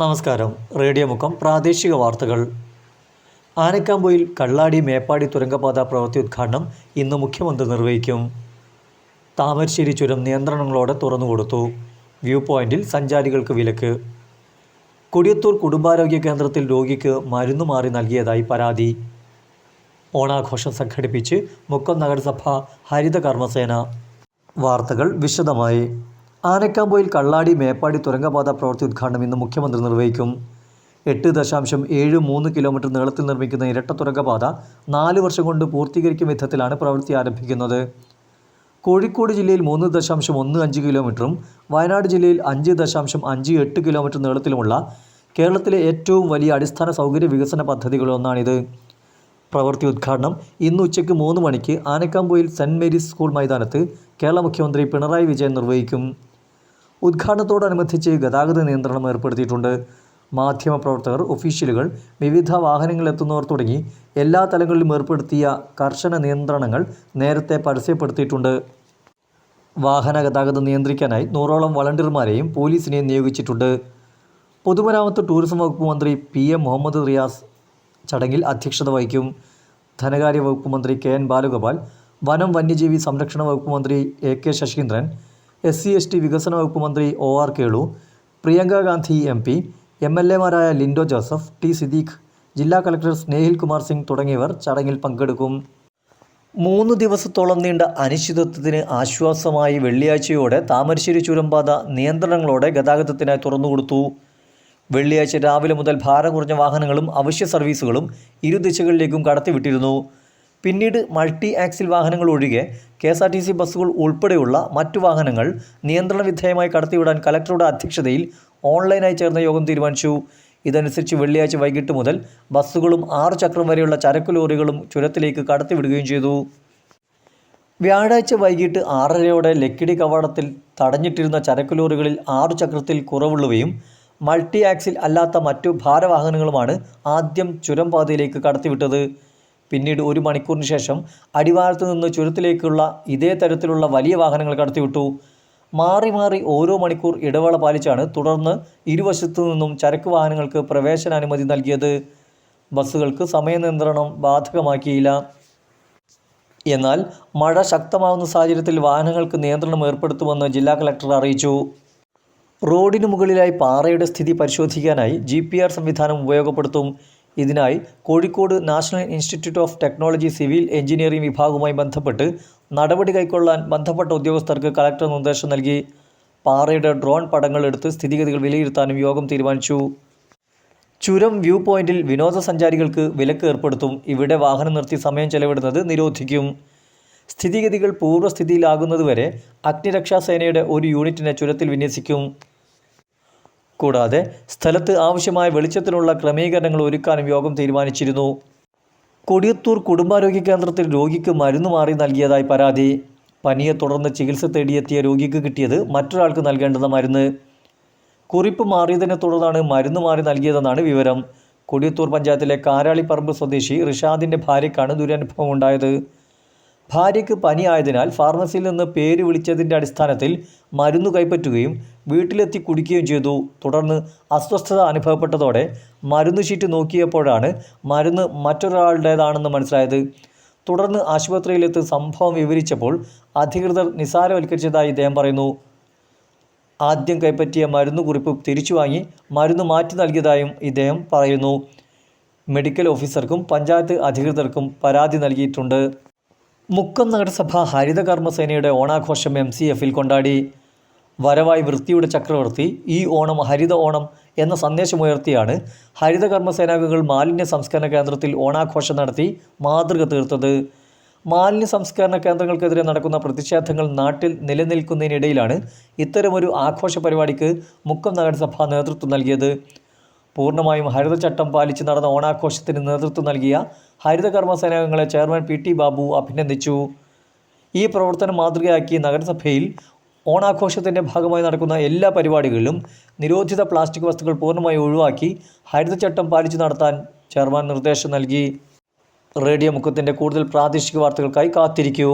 നമസ്കാരം. റേഡിയോ മുഖം പ്രാദേശിക വാർത്തകൾ. ആനക്കാമ്പൊയിൽ കള്ളാടി മേപ്പാടി തുരങ്കപാത പ്രവൃത്തി ഉദ്ഘാടനം ഇന്ന് മുഖ്യമന്ത്രി നിർവഹിക്കും. താമരശ്ശേരി ചുരം നിയന്ത്രണങ്ങളോടെ തുറന്നുകൊടുത്തു വ്യൂ പോയിന്റിൽ സഞ്ചാരികൾക്ക് വിലക്ക്. കൊടിയത്തൂർ കുടുംബാരോഗ്യ കേന്ദ്രത്തിൽ രോഗിക്ക് മരുന്ന് മാറി നൽകിയതായി പരാതി. ഓണാഘോഷം സംഘടിപ്പിച്ച് മുക്കം നഗരസഭ ഹരിത കർമ്മസേന വാർത്തകൾ വിശദമായി. ആനക്കാമ്പൊയിൽ കള്ളാടി മേപ്പാടി തുരങ്കപാത പ്രവൃത്തി ഉദ്ഘാടനം ഇന്ന് മുഖ്യമന്ത്രി നിർവഹിക്കും. എട്ട് ദശാംശം ഏഴ് മൂന്ന് കിലോമീറ്റർ നീളത്തിൽ നിർമ്മിക്കുന്ന ഇരട്ട തുരങ്കപാത നാല് വർഷം കൊണ്ട് പൂർത്തീകരിക്കും വിധത്തിലാണ് പ്രവൃത്തി ആരംഭിക്കുന്നത്. കോഴിക്കോട് ജില്ലയിൽ മൂന്ന് ദശാംശം ഒന്ന് അഞ്ച് കിലോമീറ്ററും വയനാട് ജില്ലയിൽ അഞ്ച് ദശാംശം അഞ്ച് എട്ട് കിലോമീറ്റർ നീളത്തിലുമുള്ള കേരളത്തിലെ ഏറ്റവും വലിയ അടിസ്ഥാന സൗകര്യ വികസന പദ്ധതികളൊന്നാണിത് പ്രവൃത്തി ഉദ്ഘാടനം ഇന്ന് ഉച്ചയ്ക്ക് മൂന്ന് മണിക്ക് ആനക്കാമ്പൊയിൽ സെന്റ് മേരീസ് സ്കൂൾ മൈതാനത്ത് കേരള മുഖ്യമന്ത്രി പിണറായി വിജയൻ നിർവഹിക്കും. ഉദ്ഘാടനത്തോടനുബന്ധിച്ച് ഗതാഗത നിയന്ത്രണം ഏർപ്പെടുത്തിയിട്ടുണ്ട്. മാധ്യമപ്രവർത്തകർ ഒഫീഷ്യലുകൾ വിവിധ വാഹനങ്ങളിലെത്തുന്നവർ തുടങ്ങി എല്ലാ തലങ്ങളിലും ഏർപ്പെടുത്തിയ കർശന നിയന്ത്രണങ്ങൾ നേരത്തെ പരസ്യപ്പെടുത്തിയിട്ടുണ്ട്. വാഹന ഗതാഗതം നിയന്ത്രിക്കാനായി നൂറോളം വളണ്ടിയർമാരെയും പോലീസിനെയും നിയോഗിച്ചിട്ടുണ്ട്. പൊതുമരാമത്ത് ടൂറിസം വകുപ്പ് മന്ത്രി പി എം മുഹമ്മദ് റിയാസ് ചടങ്ങിൽ അധ്യക്ഷത വഹിക്കും. ധനകാര്യ വകുപ്പ് മന്ത്രി കെ എൻ ബാലഗോപാൽ വനം വന്യജീവി സംരക്ഷണ വകുപ്പ് മന്ത്രി A K Saseendran S C S T വികസന വകുപ്പ് മന്ത്രി O R Kelu Priyanka Gandhi M P M L എമാരായ Lindo Joseph T Siddique ജില്ലാ കളക്ടർ സ്നേഹിൽ കുമാർ സിംഗ് തുടങ്ങിയവർ ചടങ്ങിൽ പങ്കെടുക്കും. മൂന്ന് ദിവസത്തോളം നീണ്ട അനിശ്ചിതത്വത്തിന് ആശ്വാസമായി വെള്ളിയാഴ്ചയോടെ താമരശ്ശേരി ചുരംപാത നിയന്ത്രണങ്ങളോടെ ഗതാഗതത്തിനായി തുറന്നുകൊടുത്തു വെള്ളിയാഴ്ച രാവിലെ മുതൽ ഭാരം കുറഞ്ഞ വാഹനങ്ങളും അവശ്യ സർവീസുകളും ഇരു ദിശകളിലേക്കും കടത്തിവിട്ടിരുന്നു. പിന്നീട് മൾട്ടി ആക്സിൽ വാഹനങ്ങൾ ഒഴികെ K S R T C ബസ്സുകൾ ഉൾപ്പെടെയുള്ള മറ്റു വാഹനങ്ങൾ നിയന്ത്രണ വിധേയമായി കടത്തിവിടാൻ കലക്ടറുടെ അധ്യക്ഷതയിൽ ഓൺലൈനായി ചേർന്ന യോഗം തീരുമാനിച്ചു. ഇതനുസരിച്ച് വെള്ളിയാഴ്ച വൈകിട്ട് മുതൽ ബസ്സുകളും ആറ് ചക്രം വരെയുള്ള ചരക്ക് ലോറികളും ചുരത്തിലേക്ക് കടത്തിവിടുകയും ചെയ്തു. വ്യാഴാഴ്ച വൈകിട്ട് ആറരയോടെ ലക്കിടി കവാടത്തിൽ തടഞ്ഞിട്ടിരുന്ന ചരക്ക് ലോറികളിൽ ആറു ചക്രത്തിൽ കുറവുള്ളവയും മൾട്ടി ആക്സിൽ അല്ലാത്ത മറ്റു ഭാരവാഹനങ്ങളുമാണ് ആദ്യം ചുരം പാതയിലേക്ക് കടത്തിവിട്ടത്. പിന്നീട് ഒരു മണിക്കൂറിന് ശേഷം അടിവാരത്ത് നിന്ന് ചുരത്തിലേക്കുള്ള ഇതേ തരത്തിലുള്ള വലിയ വാഹനങ്ങൾ കടത്തിവിട്ടു. മാറി മാറി ഓരോ മണിക്കൂർ ഇടവേള പാലിച്ചാണ് തുടർന്ന് ഇരുവശത്തു നിന്നും ചരക്ക് വാഹനങ്ങൾക്ക് പ്രവേശനാനുമതി നൽകിയത്. ബസ്സുകൾക്ക് സമയനിയന്ത്രണം ബാധകമാക്കിയില്ല. എന്നാൽ മഴ ശക്തമാവുന്ന സാഹചര്യത്തിൽ വാഹനങ്ങൾക്ക് നിയന്ത്രണം ഏർപ്പെടുത്തുമെന്ന് ജില്ലാ കളക്ടർ അറിയിച്ചു. റോഡിന് മുകളിലായി പാറയുടെ സ്ഥിതി പരിശോധിക്കാനായി ജി സംവിധാനം ഉപയോഗപ്പെടുത്തും. ഇതിനായി Kozhikode National Institute of Technology civil engineering വിഭാഗവുമായി ബന്ധപ്പെട്ട് നടപടി കൈക്കൊള്ളാൻ ബന്ധപ്പെട്ട ഉദ്യോഗസ്ഥർക്ക് കളക്ടർ നിർദ്ദേശം നൽകി. പാറയുടെ ഡ്രോൺ പടങ്ങൾ എടുത്ത് സ്ഥിതിഗതികൾ വിലയിരുത്താനും യോഗം തീരുമാനിച്ചു. ചുരം വ്യൂ പോയിന്റിൽ വിനോദസഞ്ചാരികൾക്ക് വിലക്ക് ഏർപ്പെടുത്തും. ഇവിടെ വാഹനം നിർത്തി സമയം ചെലവിടുന്നത് നിരോധിക്കും. സ്ഥിതിഗതികൾ പൂർവസ്ഥിതിയിലാകുന്നതുവരെ അഗ്നിരക്ഷാസേനയുടെ ഒരു യൂണിറ്റിനെ ചുരത്തിൽ വിന്യസിക്കും. കൂടാതെ സ്ഥലത്ത് ആവശ്യമായ വെളിച്ചത്തിനുള്ള ക്രമീകരണങ്ങൾ ഒരുക്കാനും യോഗം തീരുമാനിച്ചിരുന്നു. കൊടിയത്തൂർ കുടുംബാരോഗ്യ കേന്ദ്രത്തിൽ രോഗിക്ക് മരുന്ന് മാറി നൽകിയതായി പരാതി. പനിയെ തുടർന്ന് ചികിത്സ തേടിയെത്തിയ രോഗിക്ക് കിട്ടിയത് മറ്റൊരാൾക്ക് നൽകേണ്ടെന്ന മരുന്ന്. കുറിപ്പ് മാറിയതിനെ തുടർന്നാണ് മരുന്ന് മാറി നൽകിയതെന്നാണ് വിവരം. കൊടിയത്തൂർ പഞ്ചായത്തിലെ കാരാളിപ്പറമ്പ് സ്വദേശി റിഷാദിന്റെ ഭാര്യയ്ക്കാണ് ദുരനുഭവം ഉണ്ടായത്. ഭാര്യയ്ക്ക് പനിയായതിനാൽ ഫാർമസിയിൽ നിന്ന് പേര് വിളിച്ചതിന്റെ അടിസ്ഥാനത്തിൽ മരുന്ന് കൈപ്പറ്റുകയും വീട്ടിലെത്തി കുടിക്കുകയും ചെയ്തു. തുടർന്ന് അസ്വസ്ഥത അനുഭവപ്പെട്ടതോടെ മരുന്ന് ഷീറ്റ് നോക്കിയപ്പോഴാണ് മരുന്ന് മറ്റൊരാളുടേതാണെന്ന് മനസ്സിലായത്. തുടർന്ന് ആശുപത്രിയിലെത്തി സംഭവം വിവരിച്ചപ്പോൾ അധികൃതർ നിസാരവൽക്കരിച്ചതായി ഇദ്ദേഹം പറയുന്നു. ആദ്യം കൈപ്പറ്റിയ മരുന്ന് കുറിപ്പ് തിരിച്ചു വാങ്ങി മരുന്ന് മാറ്റി നൽകിയതായും ഇദ്ദേഹം പറയുന്നു. മെഡിക്കൽ ഓഫീസർക്കും പഞ്ചായത്ത് അധികൃതർക്കും പരാതി നൽകിയിട്ടുണ്ട്. മുക്കം നഗരസഭ ഹരിതകർമ്മസേനയുടെ ഓണാഘോഷം എം സി എഫിൽ കൊണ്ടാടി. വരവായി വൃത്തിയുടെ ചക്രവർത്തി ഈ ഓണം ഹരിത ഓണം എന്ന സന്ദേശമുയർത്തിയാണ് ഹരിത കർമ്മസേനാംഗങ്ങൾ മാലിന്യ സംസ്കരണ കേന്ദ്രത്തിൽ ഓണാഘോഷം നടത്തി മാതൃക തീർത്തത്. മാലിന്യ സംസ്കരണ കേന്ദ്രങ്ങൾക്കെതിരെ നടക്കുന്ന പ്രതിഷേധങ്ങൾ നാട്ടിൽ നിലനിൽക്കുന്നതിനിടയിലാണ് ഇത്തരമൊരു ആഘോഷ പരിപാടിക്ക് മുക്കം നഗരസഭ നേതൃത്വം നൽകിയത്. പൂർണമായും ഹരിതചട്ടം പാലിച്ച് നടന്ന ഓണാഘോഷത്തിന് നേതൃത്വം നൽകിയ ഹരിത കർമ്മസേനാംഗങ്ങളെ ചെയർമാൻ പി ടി ബാബു അഭിനന്ദിച്ചു. ഈ പ്രവർത്തനം മാതൃകയാക്കി നഗരസഭയിൽ ഓണാഘോഷത്തിന്റെ ഭാഗമായി നടക്കുന്ന എല്ലാ പരിപാടികളിലും നിരോധിത പ്ലാസ്റ്റിക് വസ്തുക്കൾ പൂർണമായി ഒഴിവാക്കി ഹരിതചട്ടം പാലിച്ചു നടത്താൻ ചെയർമാൻ നിർദ്ദേശം നൽകി. റേഡിയോ മുക്കത്തിന്റെ കൂടുതൽ പ്രാദേശിക വാർത്തകൾക്കായി കാത്തിരിക്കൂ.